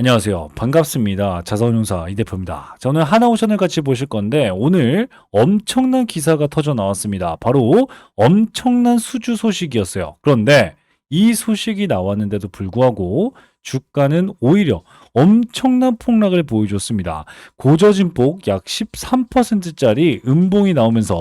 안녕하세요. 반갑습니다. 자산운용사 이 대표입니다. 자, 오늘 하나오션을 같이 보실 건데 오늘 엄청난 기사가 터져 나왔습니다. 바로 엄청난 수주 소식이었어요. 그런데 이 소식이 나왔는데도 불구하고 주가는 오히려 엄청난 폭락을 보여줬습니다. 고저진폭 약 13%짜리 음봉이 나오면서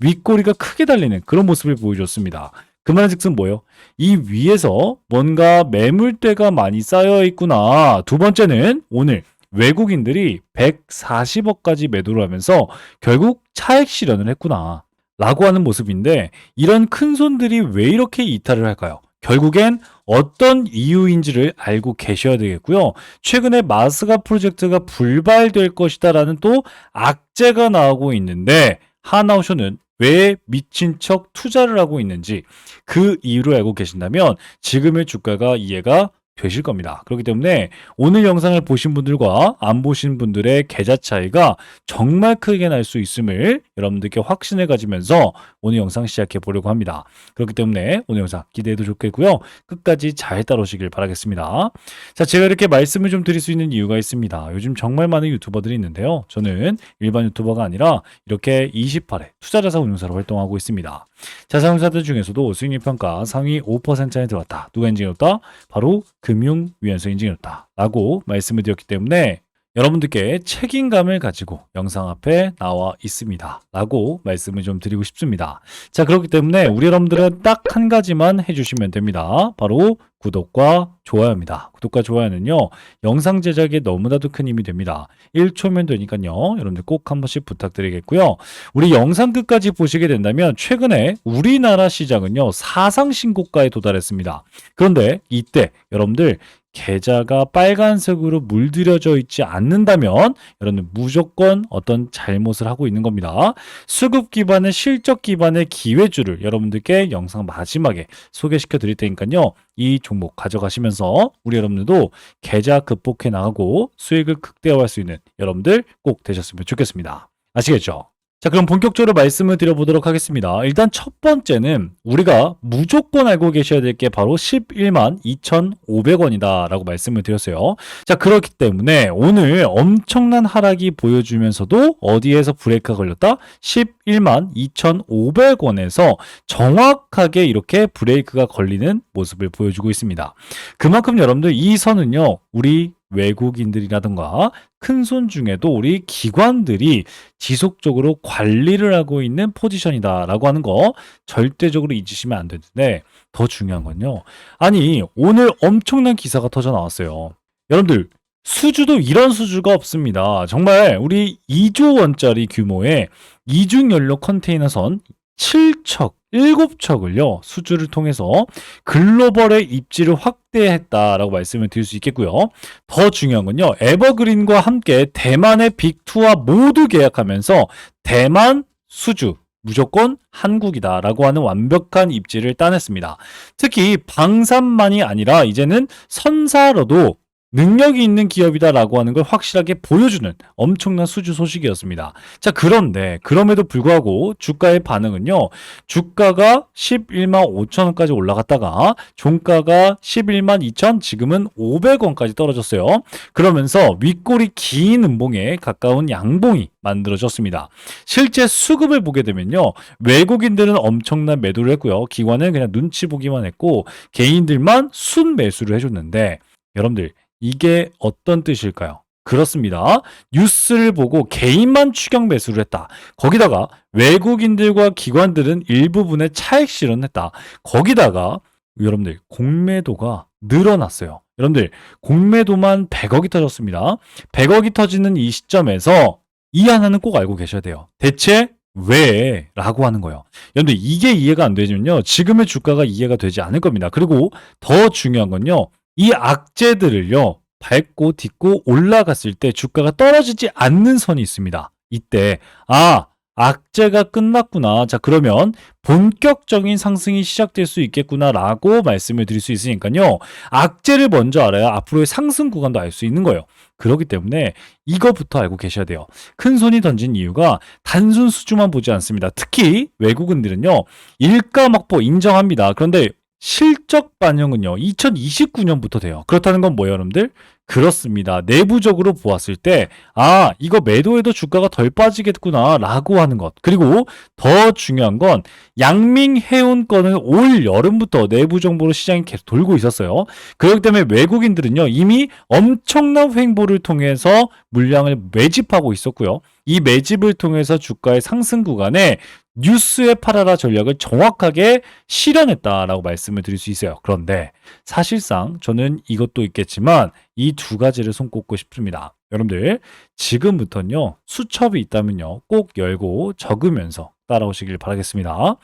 윗꼬리가 크게 달리는 그런 모습을 보여줬습니다. 그 말은즉슨 뭐예요? 이 위에서 뭔가 매물대가 많이 쌓여 있구나. 두 번째는 오늘 외국인들이 140억까지 매도를 하면서 결국 차액 실현을 했구나. 라고 하는 모습인데 이런 큰 손들이 왜 이렇게 이탈을 할까요? 결국엔 어떤 이유인지를 알고 계셔야 되겠고요. 최근에 마스가 프로젝트가 불발될 것이다라는 또 악재가 나오고 있는데 하나오션은 왜 미친 척 투자를 하고 있는지 그 이유를 알고 계신다면 지금의 주가가 이해가 되실 겁니다. 그렇기 때문에 오늘 영상을 보신 분들과 안 보신 분들의 계좌 차이가 정말 크게 날 수 있음을 여러분들께 확신을 가지면서 오늘 영상 시작해 보려고 합니다. 그렇기 때문에 오늘 영상 기대해도 좋겠고요. 끝까지 잘 따라오시길 바라겠습니다. 자, 제가 이렇게 말씀을 좀 드릴 수 있는 이유가 있습니다. 요즘 정말 많은 유튜버들이 있는데요. 저는 일반 유튜버가 아니라 이렇게 28회 투자자사 운용사로 활동하고 있습니다. 자산운용사들 중에서도 수익률 평가 상위 5%에 들어왔다. 누가 인증해줬다? 바로 금융위원회 인증이었다. 라고 말씀을 드렸기 때문에 여러분들께 책임감을 가지고 영상 앞에 나와 있습니다. 라고 말씀을 좀 드리고 싶습니다. 자, 그렇기 때문에 우리 여러분들은 딱 한 가지만 해주시면 됩니다. 바로 구독과 좋아요입니다. 구독과 좋아요는요, 영상 제작에 너무나도 큰 힘이 됩니다. 1초면 되니까요, 여러분들 꼭 한 번씩 부탁드리겠고요. 우리 영상 끝까지 보시게 된다면, 최근에 우리나라 시장은요, 사상 신고가에 도달했습니다. 그런데 이때 여러분들 계좌가 빨간색으로 물들여져 있지 않는다면 여러분 무조건 어떤 잘못을 하고 있는 겁니다. 수급 기반의 실적 기반의 기회주를 여러분들께 영상 마지막에 소개시켜 드릴 테니까요. 이 종목 가져가시면서 우리 여러분들도 계좌 극복해 나가고 수익을 극대화할 수 있는 여러분들 꼭 되셨으면 좋겠습니다. 아시겠죠? 자, 그럼 본격적으로 말씀을 드려보도록 하겠습니다. 일단 첫 번째는 우리가 무조건 알고 계셔야 될 게 바로 11만 2,500원이다 라고 말씀을 드렸어요. 자, 그렇기 때문에 오늘 엄청난 하락이 보여주면서도 어디에서 브레이크가 걸렸다? 11만 2,500원에서 정확하게 이렇게 브레이크가 걸리는 모습을 보여주고 있습니다. 그만큼 여러분들 이 선은요, 우리 외국인들이라든가 큰손 중에도 우리 기관들이 지속적으로 관리를 하고 있는 포지션이다라고 하는 거 절대적으로 잊으시면 안 되는데 더 중요한 건요. 아니, 오늘 엄청난 기사가 터져 나왔어요. 여러분들, 수주도 이런 수주가 없습니다. 정말 우리 2조 원짜리 규모의 이중 연료 컨테이너선 7척, 7척을요, 수주를 통해서 글로벌의 입지를 확대했다라고 말씀을 드릴 수 있겠고요. 더 중요한 건요, 에버그린과 함께 대만의 빅2와 모두 계약하면서 대만 수주, 무조건 한국이다라고 하는 완벽한 입지를 따냈습니다. 특히 방산만이 아니라 이제는 선사로도 능력이 있는 기업이다라고 하는 걸 확실하게 보여주는 엄청난 수주 소식이었습니다. 자, 그런데 그럼에도 불구하고 주가의 반응은요. 주가가 11만 5천 원까지 올라갔다가 종가가 11만 2천 지금은 500원까지 떨어졌어요. 그러면서 윗골이 긴 음봉에 가까운 양봉이 만들어졌습니다. 실제 수급을 보게 되면요. 외국인들은 엄청난 매도를 했고요. 기관은 그냥 눈치 보기만 했고 개인들만 순 매수를 해줬는데 여러분들 이게 어떤 뜻일까요? 그렇습니다. 뉴스를 보고 개인만 추격 매수를 했다. 거기다가 외국인들과 기관들은 일부분의 차익 실현했다. 거기다가 여러분들 공매도가 늘어났어요. 여러분들 공매도만 100억이 터졌습니다. 100억이 터지는 이 시점에서 이 하나는 꼭 알고 계셔야 돼요. 대체 왜? 라고 하는 거예요. 여러분들 이게 이해가 안 되면요. 지금의 주가가 이해가 되지 않을 겁니다. 그리고 더 중요한 건요. 이 악재들을요, 밟고 딛고 올라갔을 때 주가가 떨어지지 않는 선이 있습니다. 이때, 아, 악재가 끝났구나. 자, 그러면 본격적인 상승이 시작될 수 있겠구나라고 말씀을 드릴 수 있으니까요. 악재를 먼저 알아야 앞으로의 상승 구간도 알 수 있는 거예요. 그렇기 때문에 이거부터 알고 계셔야 돼요. 큰 손이 던진 이유가 단순 수주만 보지 않습니다. 특히 외국인들은요. 일가 막보 인정합니다. 그런데 실적 반영은요, 2029년부터 돼요. 그렇다는 건 뭐예요, 여러분들? 그렇습니다. 내부적으로 보았을 때, 아, 이거 매도해도 주가가 덜 빠지겠구나, 라고 하는 것. 그리고 더 중요한 건, 양밍 해운 건은 올 여름부터 내부 정보로 시장이 계속 돌고 있었어요. 그렇기 때문에 외국인들은요, 이미 엄청난 횡보를 통해서 물량을 매집하고 있었고요. 이 매집을 통해서 주가의 상승 구간에 뉴스에 팔아라 전략을 정확하게 실현했다라고 말씀을 드릴 수 있어요. 그런데 사실상 저는 이것도 있겠지만 이 두 가지를 손꼽고 싶습니다. 여러분들 지금부터는요 수첩이 있다면요 꼭 열고 적으면서 따라오시길 바라겠습니다.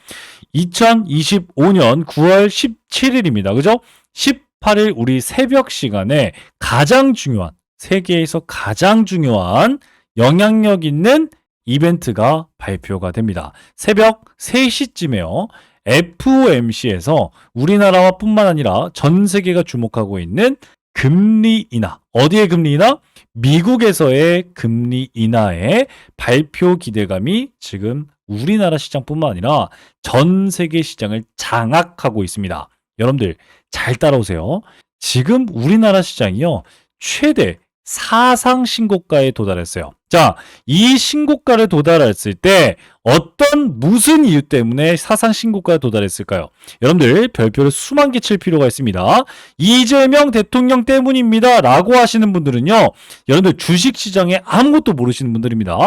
2025년 9월 17일입니다. 그죠? 18일 우리 새벽 시간에 가장 중요한 세계에서 가장 중요한 영향력 있는 이벤트가 발표가 됩니다. 새벽 3시쯤에요. FOMC에서 우리나라와 뿐만 아니라 전 세계가 주목하고 있는 금리 인하. 어디의 금리 인하? 미국에서의 금리 인하의 발표 기대감이 지금 우리나라 시장뿐만 아니라 전 세계 시장을 장악하고 있습니다. 여러분들 잘 따라오세요. 지금 우리나라 시장이요. 최대 사상 신고가에 도달했어요. 자, 이 신고가를 도달했을 때 어떤 무슨 이유 때문에 사상 신고가에 도달했을까요? 여러분들 별표를 수만 개 칠 필요가 있습니다. 이재명 대통령 때문입니다. 라고 하시는 분들은요. 여러분들 주식 시장에 아무것도 모르시는 분들입니다.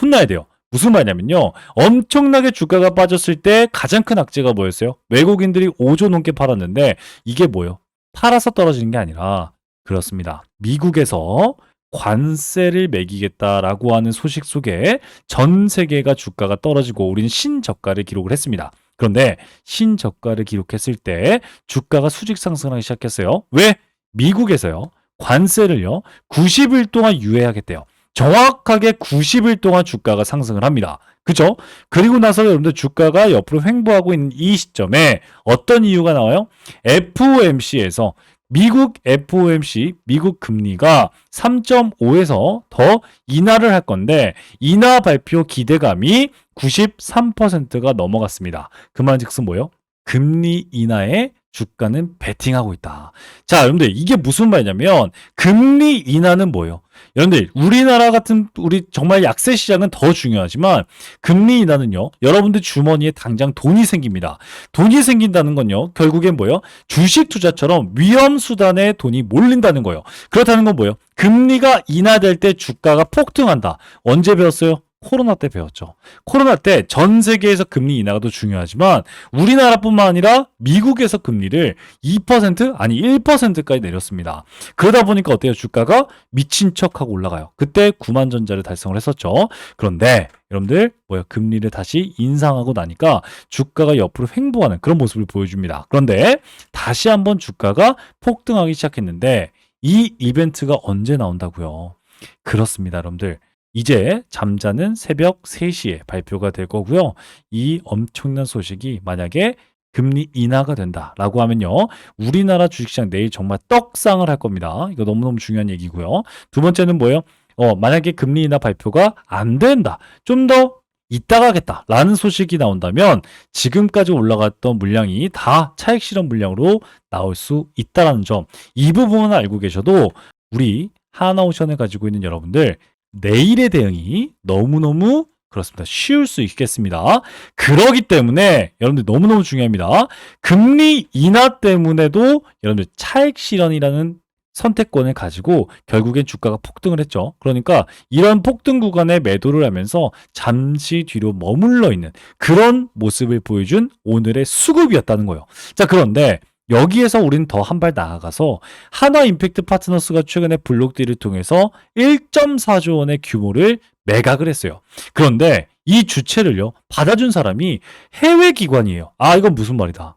혼나야 돼요. 무슨 말이냐면요. 엄청나게 주가가 빠졌을 때 가장 큰 악재가 뭐였어요? 외국인들이 5조 넘게 팔았는데 이게 뭐예요? 팔아서 떨어지는 게 아니라 그렇습니다. 미국에서 관세를 매기겠다라고 하는 소식 속에 전 세계가 주가가 떨어지고 우리는 신저가를 기록을 했습니다. 그런데 신저가를 기록했을 때 주가가 수직 상승하기 시작했어요. 왜? 미국에서요. 관세를요. 90일 동안 유예하겠대요. 정확하게 90일 동안 주가가 상승을 합니다. 그죠? 그리고 나서 여러분들 주가가 옆으로 횡보하고 있는 이 시점에 어떤 이유가 나와요? FOMC에서 미국 FOMC 미국 금리가 3.5에서 더 인하를 할 건데 인하 발표 기대감이 93%가 넘어갔습니다. 그만즉슨 뭐예요? 금리 인하에 주가는 베팅하고 있다. 자, 여러분들 이게 무슨 말이냐면 금리 인하는 뭐예요? 여러분들 우리나라 같은 우리 정말 약세 시장은 더 중요하지만 금리 인하는요. 여러분들 주머니에 당장 돈이 생깁니다. 돈이 생긴다는 건요. 결국엔 뭐예요? 주식 투자처럼 위험 수단에 돈이 몰린다는 거예요. 그렇다는 건 뭐예요? 금리가 인하될 때 주가가 폭등한다. 언제 배웠어요? 코로나 때 배웠죠. 코로나 때 전 세계에서 금리 인하가 더 중요하지만 우리나라뿐만 아니라 미국에서 금리를 2% 아니 1%까지 내렸습니다. 그러다 보니까 어때요? 주가가 미친 척하고 올라가요. 그때 9만 전자를 달성을 했었죠. 그런데 여러분들 뭐야 금리를 다시 인상하고 나니까 주가가 옆으로 횡보하는 그런 모습을 보여줍니다. 그런데 다시 한번 주가가 폭등하기 시작했는데 이 이벤트가 언제 나온다고요? 그렇습니다, 여러분들. 이제 잠자는 새벽 3시에 발표가 될 거고요. 이 엄청난 소식이 만약에 금리 인하가 된다라고 하면요. 우리나라 주식시장 내일 정말 떡상을 할 겁니다. 이거 너무너무 중요한 얘기고요. 두 번째는 뭐예요? 어, 만약에 금리 인하 발표가 안 된다. 좀더 이따가 하겠다라는 소식이 나온다면 지금까지 올라갔던 물량이 다 차익 실현 물량으로 나올 수 있다라는 점. 이 부분은 알고 계셔도 우리 하나오션을 가지고 있는 여러분들 내일의 대응이 너무너무 그렇습니다. 쉬울 수 있겠습니다. 그러기 때문에 여러분들 너무너무 중요합니다. 금리 인하 때문에도 여러분들 차익 실현이라는 선택권을 가지고 결국엔 주가가 폭등을 했죠. 그러니까 이런 폭등 구간에 매도를 하면서 잠시 뒤로 머물러 있는 그런 모습을 보여준 오늘의 수급이었다는 거예요. 자, 그런데 여기에서 우리는 더한 발 나아가서 하나 임팩트 파트너스가 최근에 블록딜을 통해서 1.4조 원의 규모를 매각을 했어요. 그런데 이 주체를요, 받아준 사람이 해외 기관이에요. 아, 이건 무슨 말이다.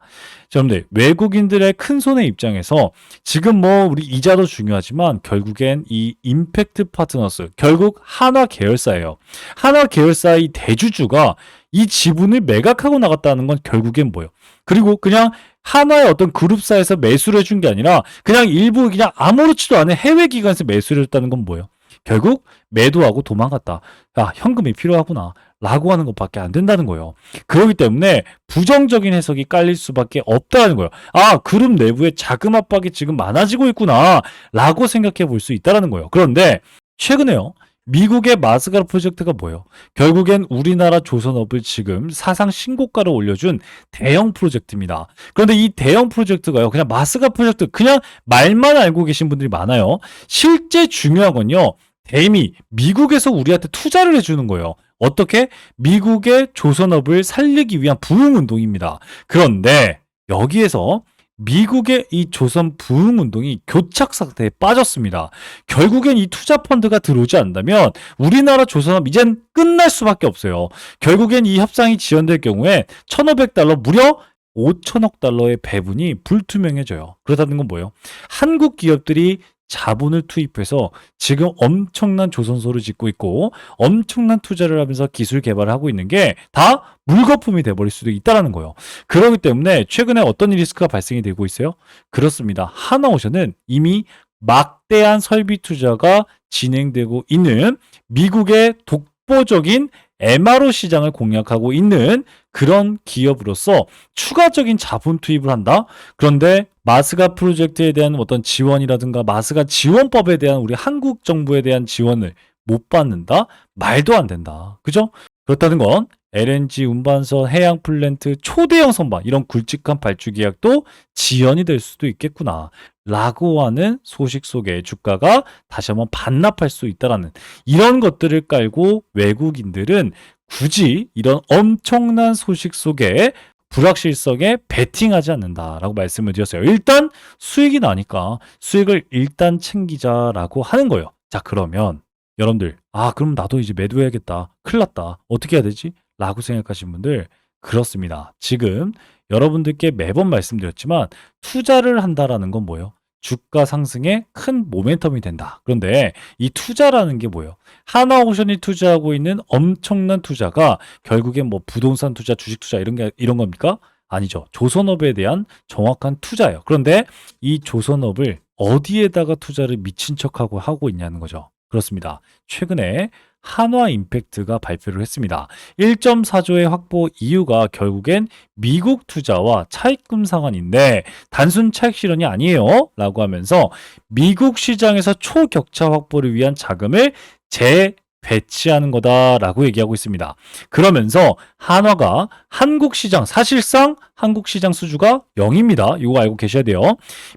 자, 여러분들, 외국인들의 큰 손의 입장에서 지금 뭐 우리 이자도 중요하지만 결국엔 이 임팩트 파트너스, 결국 한화 계열사예요. 한화 계열사의 대주주가 이 지분을 매각하고 나갔다는 건 결국엔 뭐예요? 그리고 그냥 하나의 어떤 그룹사에서 매수를 해준 게 아니라 그냥 일부 그냥 아무렇지도 않은 해외 기관에서 매수를 했다는 건 뭐예요? 결국 매도하고 도망갔다. 야, 현금이 필요하구나. 라고 하는 것밖에 안 된다는 거예요. 그렇기 때문에 부정적인 해석이 깔릴 수밖에 없다는 거예요. 아, 그룹 내부에 자금 압박이 지금 많아지고 있구나. 라고 생각해 볼 수 있다는 거예요. 그런데 최근에요. 미국의 마스가르 프로젝트가 뭐예요? 결국엔 우리나라 조선업을 지금 사상 신고가를 올려준 대형 프로젝트입니다. 그런데 이 대형 프로젝트가요, 그냥 마스가 프로젝트, 그냥 말만 알고 계신 분들이 많아요. 실제 중요한 건요, 대미, 미국에서 우리한테 투자를 해주는 거예요. 어떻게? 미국의 조선업을 살리기 위한 부흥 운동입니다. 그런데 여기에서 미국의 이 조선 부흥 운동이 교착 상태에 빠졌습니다. 결국엔 이 투자 펀드가 들어오지 않는다면 우리나라 조선업 이젠 끝날 수밖에 없어요. 결국엔 이 협상이 지연될 경우에 1,500달러 무려 5천억 달러의 배분이 불투명해져요. 그렇다는 건 뭐예요? 한국 기업들이 자본을 투입해서 지금 엄청난 조선소를 짓고 있고 엄청난 투자를 하면서 기술 개발을 하고 있는 게 다 물거품이 돼버릴 수도 있다라는 거예요. 그렇기 때문에 최근에 어떤 리스크가 발생이 되고 있어요? 그렇습니다. 하나오션은 이미 막대한 설비 투자가 진행되고 있는 미국의 독보적인 MRO 시장을 공략하고 있는 그런 기업으로서 추가적인 자본 투입을 한다. 그런데 마스가 프로젝트에 대한 어떤 지원이라든가 마스가 지원법에 대한 우리 한국 정부에 대한 지원을 못 받는다? 말도 안 된다. 그죠? 그렇다는 건 LNG 운반선 해양 플랜트 초대형 선반 이런 굵직한 발주 계약도 지연이 될 수도 있겠구나. 라고 하는 소식 속에 주가가 다시 한번 반납할 수 있다라는 이런 것들을 깔고 외국인들은 굳이 이런 엄청난 소식 속에 불확실성에 베팅하지 않는다라고 말씀을 드렸어요. 일단 수익이 나니까 수익을 일단 챙기자라고 하는 거예요. 자, 그러면 여러분들, 아, 그럼 나도 이제 매도해야겠다. 큰일 났다. 어떻게 해야 되지? 라고 생각하신 분들, 그렇습니다. 지금 여러분들께 매번 말씀드렸지만 투자를 한다라는 건 뭐예요? 주가 상승에 큰 모멘텀이 된다. 그런데 이 투자라는 게 뭐예요? 하나오션이 투자하고 있는 엄청난 투자가 결국엔 뭐 부동산 투자, 주식 투자 이런 게 이런 겁니까? 아니죠. 조선업에 대한 정확한 투자예요. 그런데 이 조선업을 어디에다가 투자를 미친 척하고 하고 있냐는 거죠. 그렇습니다. 최근에 한화 임팩트가 발표를 했습니다. 1.4조의 확보 이유가 결국엔 미국 투자와 차입금 상환인데 단순 차익 실현이 아니에요. 라고 하면서 미국 시장에서 초격차 확보를 위한 자금을 재 배치하는 거다라고 얘기하고 있습니다. 그러면서 한화가 한국 시장 사실상 한국 시장 수주가 0입니다. 이거 알고 계셔야 돼요.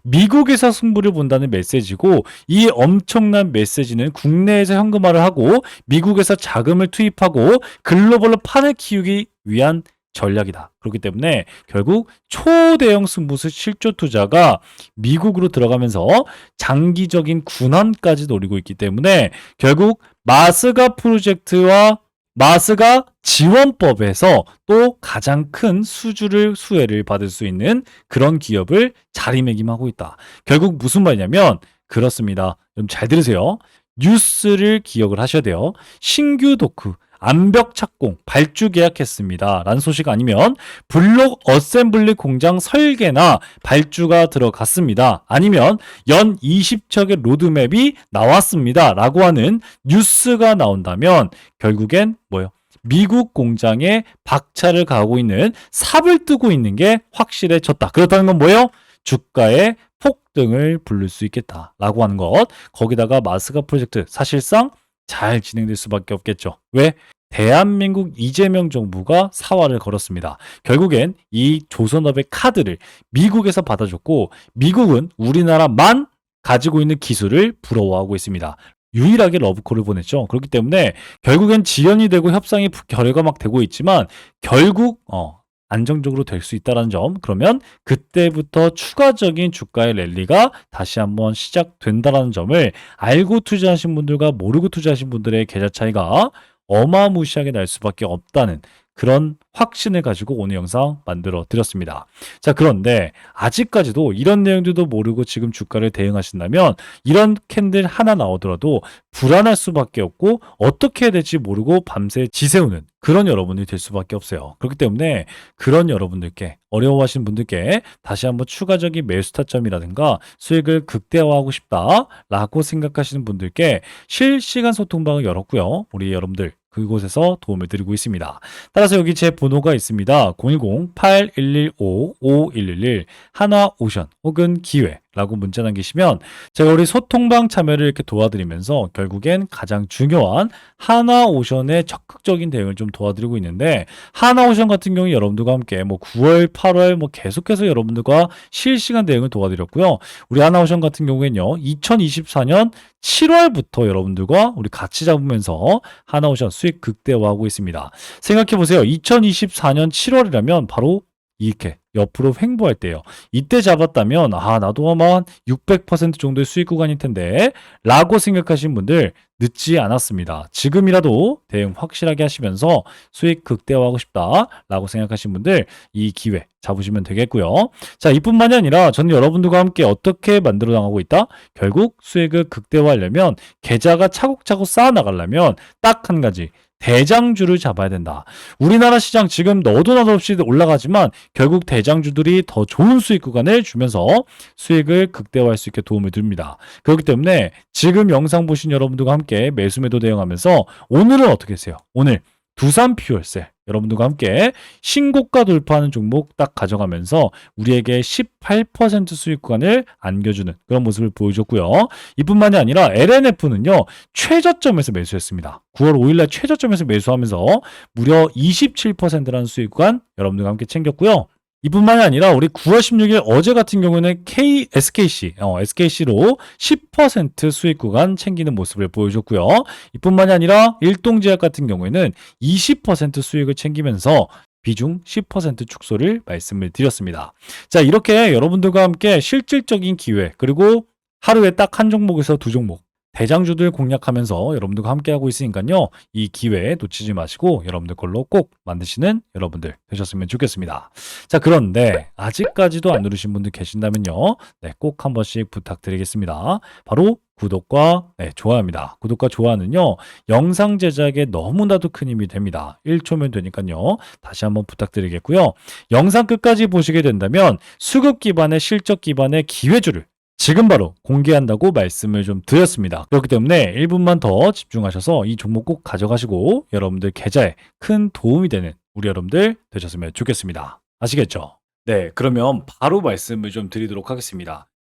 미국에서 승부를 본다는 메시지고 이 엄청난 메시지는 국내에서 현금화를 하고 미국에서 자금을 투입하고 글로벌로 판을 키우기 위한 전략이다. 그렇기 때문에 결국 초대형 승부수 실조 투자가 미국으로 들어가면서 장기적인 군환까지 노리고 있기 때문에 결국 마스가 프로젝트와 마스가 지원법에서 또 가장 큰 수주를 수혜를 받을 수 있는 그런 기업을 자리매김하고 있다. 결국 무슨 말이냐면 그렇습니다. 좀 잘 들으세요. 뉴스를 기억을 하셔야 돼요. 신규 도크 암벽 착공 발주 계약했습니다. 라는 소식 아니면 블록 어셈블리 공장 설계나 발주가 들어갔습니다. 아니면 연 20척의 로드맵이 나왔습니다. 라고 하는 뉴스가 나온다면 결국엔 뭐예요? 미국 공장에 박차를 가고 있는 삽을 뜨고 있는 게 확실해졌다. 그렇다는 건 뭐예요? 주가의 폭등을 부를 수 있겠다라고 하는 것. 거기다가 마스가 프로젝트 사실상 잘 진행될 수밖에 없겠죠. 왜? 대한민국 이재명 정부가 사활을 걸었습니다. 결국엔 이 조선업의 카드를 미국에서 받아줬고 미국은 우리나라만 가지고 있는 기술을 부러워하고 있습니다. 유일하게 러브콜을 보냈죠. 그렇기 때문에 결국엔 지연이 되고 협상이 결의가 막 되고 있지만 결국 어, 안정적으로 될 수 있다는 점. 그러면 그때부터 추가적인 주가의 랠리가 다시 한번 시작된다는 점을 알고 투자하신 분들과 모르고 투자하신 분들의 계좌 차이가 어마무시하게 날 수밖에 없다는 그런 확신을 가지고 오늘 영상 만들어 드렸습니다. 자, 그런데 아직까지도 이런 내용들도 모르고 지금 주가를 대응하신다면 이런 캔들 하나 나오더라도 불안할 수밖에 없고 어떻게 해야 될지 모르고 밤새 지새우는 그런 여러분이 될 수밖에 없어요. 그렇기 때문에 그런 여러분들께 어려워하시는 분들께 다시 한번 추가적인 매수 타점이라든가 수익을 극대화하고 싶다라고 생각하시는 분들께 실시간 소통방을 열었고요. 우리 여러분들 그곳에서 도움을 드리고 있습니다. 따라서 여기 제 번호가 있습니다. 010-8115-5111 한화오션 혹은 기회 라고 문자 남기시면 제가 우리 소통방 참여를 이렇게 도와드리면서 결국엔 가장 중요한 하나오션의 적극적인 대응을 좀 도와드리고 있는데 하나오션 같은 경우 여러분들과 함께 뭐 9월, 8월 뭐 계속해서 여러분들과 실시간 대응을 도와드렸고요. 우리 하나오션 같은 경우에는요. 2024년 7월부터 여러분들과 우리 같이 잡으면서 하나오션 수익 극대화하고 있습니다. 생각해 보세요. 2024년 7월이라면 바로 이렇게 옆으로 횡보할 때요. 이때 잡았다면 아 나도 아마 600% 정도의 수익 구간일 텐데 라고 생각하신 분들 늦지 않았습니다. 지금이라도 대응 확실하게 하시면서 수익 극대화하고 싶다라고 생각하신 분들 이 기회 잡으시면 되겠고요. 자 이뿐만이 아니라 저는 여러분들과 함께 어떻게 만들어 나가고 있다? 결국 수익을 극대화하려면 계좌가 차곡차곡 쌓아 나가려면 딱 한 가지 대장주를 잡아야 된다. 우리나라 시장 지금 너도 나도 없이 올라가지만 결국 대장주들이 더 좋은 수익 구간을 주면서 수익을 극대화할 수 있게 도움을 줍니다. 그렇기 때문에 지금 영상 보신 여러분들과 함께 매수매도 대응하면서 오늘은 어떻게 했어요? 오늘 두산 퓨얼셀 여러분들과 함께 신고가 돌파하는 종목 딱 가져가면서 우리에게 18% 수익 구간을 안겨주는 그런 모습을 보여줬고요. 이뿐만이 아니라 LNF는요 최저점에서 매수했습니다. 9월 5일날 최저점에서 매수하면서 무려 27%라는 수익 구간 여러분들과 함께 챙겼고요. 이뿐만이 아니라 우리 9월 16일 어제 같은 경우는 K SKC 어, SKC로 10% 수익 구간 챙기는 모습을 보여줬고요. 이뿐만이 아니라 일동제약 같은 경우에는 20% 수익을 챙기면서 비중 10% 축소를 말씀을 드렸습니다. 자, 이렇게 여러분들과 함께 실질적인 기회 그리고 하루에 딱 한 종목에서 두 종목 대장주들 공략하면서 여러분들과 함께하고 있으니까요. 이 기회 놓치지 마시고 여러분들 걸로 꼭 만드시는 여러분들 되셨으면 좋겠습니다. 자, 그런데 아직까지도 안 누르신 분들 계신다면요. 네, 꼭 한 번씩 부탁드리겠습니다. 바로 구독과 네, 좋아요입니다. 구독과 좋아요는요. 영상 제작에 너무나도 큰 힘이 됩니다. 1초면 되니까요. 다시 한번 부탁드리겠고요. 영상 끝까지 보시게 된다면 수급 기반의 실적 기반의 기회주를 지금 바로 공개한다고 말씀을 좀 드렸습니다. 그렇기 때문에 1분만 더 집중하셔서 이 종목 꼭 가져가시고 여러분들 계좌에 큰 도움이 되는 우리 여러분들 되셨으면 좋겠습니다. 아시겠죠? 네, 그러면 바로 말씀을 좀 드리도록 하겠습니다.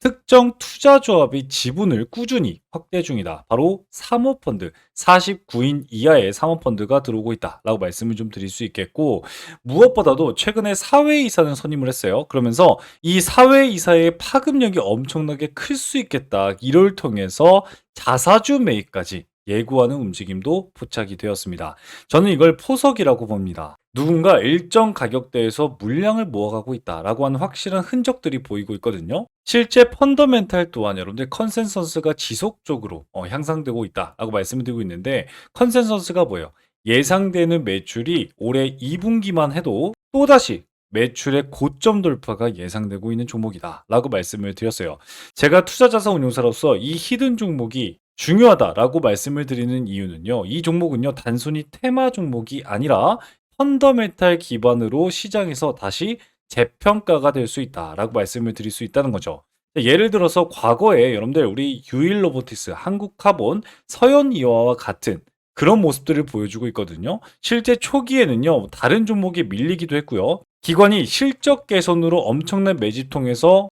특정 투자 조합의 지분을 꾸준히 확대 중이다. 바로 사모펀드 49인 이하의 사모펀드가 들어오고 있다라고 말씀을 좀 드릴 수 있겠고 무엇보다도 최근에 사회이사는 선임을 했어요. 그러면서 이 사회이사의 파급력이 엄청나게 클 수 있겠다. 이를 통해서 자사주 매입까지 예고하는 움직임도 포착이 되었습니다. 저는 이걸 포석이라고 봅니다. 누군가 일정 가격대에서 물량을 모아가고 있다라고 하는 확실한 흔적들이 보이고 있거든요. 실제 펀더멘탈 또한 여러분들 컨센서스가 지속적으로 어, 향상되고 있다라고 말씀을 드리고 있는데 컨센서스가 뭐예요? 예상되는 매출이 올해 2분기만 해도 또다시 매출의 고점 돌파가 예상되고 있는 종목이다라고 말씀을 드렸어요. 제가 투자자산 운용사로서 이 히든 종목이 중요하다라고 말씀을 드리는 이유는요. 이 종목은요. 단순히 테마 종목이 아니라 펀더멘탈 기반으로 시장에서 다시 재평가가 될 수 있다라고 말씀을 드릴 수 있다는 거죠. 예를 들어서 과거에 여러분들 우리 유일 로보티스, 한국 카본, 서현이와와 같은 그런 모습들을 보여주고 있거든요. 실제 초기에는요, 다른 종목이 밀리기도 했고요. 기관이 실적 개선으로 엄청난 매집 통해서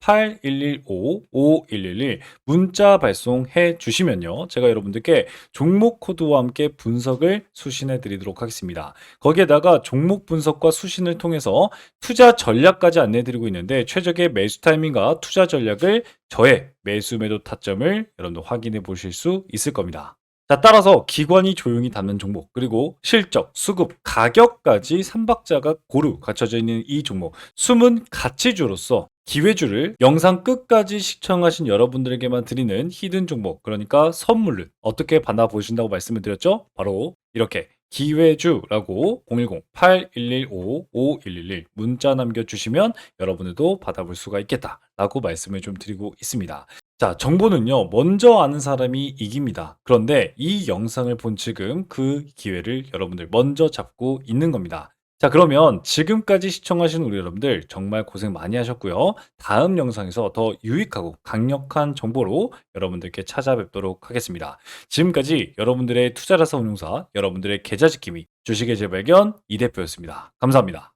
010-8115-5111 문자 발송해 주시면요. 제가 여러분들께 종목 코드와 함께 분석을 수신해 드리도록 하겠습니다. 거기에다가 종목 분석과 수신을 통해서 투자 전략까지 안내 드리고 있는데 최적의 매수 타이밍과 투자 전략을 저의 매수 매도 타점을 여러분들 확인해 보실 수 있을 겁니다. 자, 따라서 기관이 조용히 담는 종목, 그리고 실적, 수급, 가격까지 삼박자가 고루 갖춰져 있는 이 종목, 숨은 가치주로서 기회주를 영상 끝까지 시청하신 여러분들에게만 드리는 히든 종목, 그러니까 선물을 어떻게 받아보신다고 말씀을 드렸죠? 바로 이렇게 기회주라고 010-8115-5111 문자 남겨주시면 여러분들도 받아볼 수가 있겠다라고 말씀을 좀 드리고 있습니다. 자, 정보는요, 먼저 아는 사람이 이깁니다. 그런데 이 영상을 본 지금 그 기회를 여러분들 먼저 잡고 있는 겁니다. 자, 그러면 지금까지 시청하신 우리 여러분들 정말 고생 많이 하셨고요. 다음 영상에서 더 유익하고 강력한 정보로 여러분들께 찾아뵙도록 하겠습니다. 지금까지 여러분들의 투자라서 운용사, 여러분들의 계좌 지킴이, 주식의 재발견 이 대표였습니다. 감사합니다.